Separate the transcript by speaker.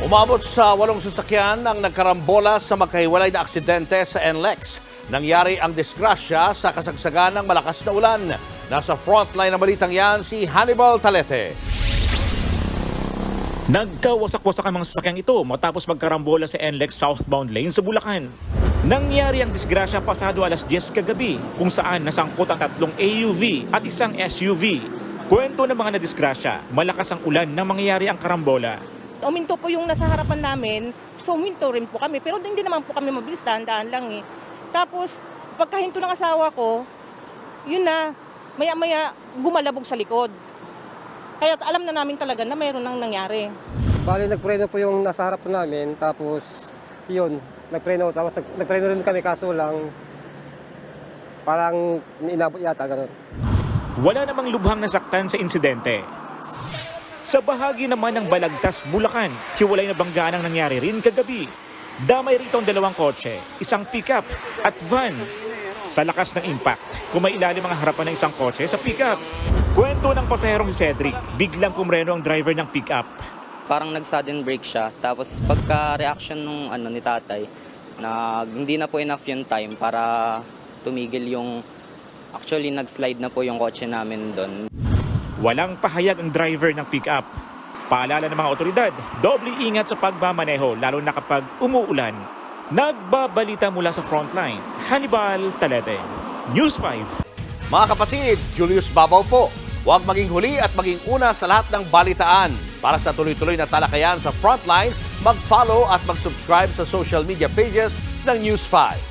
Speaker 1: Umabot sa walong sasakyan ang nagkarambola sa magkahiwalay na aksidente sa NLEX. Nangyari ang disgrasya sa kasagsagan ng malakas na ulan. Nasa frontline ng balitang yan si Hannibal Talete.
Speaker 2: Nagkawasak-wasak ang mga sasakyang ito matapos magkarambola sa NLEX southbound lane sa Bulacan. Nangyari ang disgrasya pasado alas 10 kagabi kung saan nasangkot ang tatlong AUV at isang SUV. Kwento ng mga nadisgrasya, malakas ang ulan nang mangyayari ang karambola.
Speaker 3: Uminto po yung nasa harapan namin, so uminto rin po kami. Pero hindi naman po kami mabilis, daan-daan lang eh. Tapos, pagkahinto ng asawa ko, yun na, maya-maya gumalabog sa likod. Kaya alam na namin talaga na mayroon nang nangyari.
Speaker 4: Bali, nagpreno po yung nasa harap namin, tapos yun, nagpreno, tapos nag, nagpreno rin kami kaso lang, parang inabot yata, ganun.
Speaker 2: Wala namang lubhang nasaktan sa insidente. Sa bahagi naman ng Balagtas, Bulacan, hiwalay na banggaan ang nangyari rin kagabi. Damay rito ang dalawang kotse, isang pickup at van. Sa lakas ng impact, kumailalim ang harapan ng isang kotse sa pickup. Kwento ng pasaherong si Cedric, biglang pumreno ang driver ng pickup.
Speaker 5: parang nag-sudden break siya. Tapos pagka-reaction nung ano ni tatay, na hindi na po enough yung time para tumigil yung actually nag-slide na po yung kotse namin doon.
Speaker 2: Walang pahayag ang driver ng pickup. Paalala ng mga otoridad, doble ingat sa pagmamaneho lalo na kapag umuulan. Nagbabalita mula sa frontline, Hannibal Talete, News 5.
Speaker 1: Mga kapatid, Julius Babaw po. Huwag maging huli at maging una sa lahat ng balitaan. Para sa tuloy-tuloy na talakayan sa Frontline, mag-follow at mag-subscribe sa social media pages ng News 5.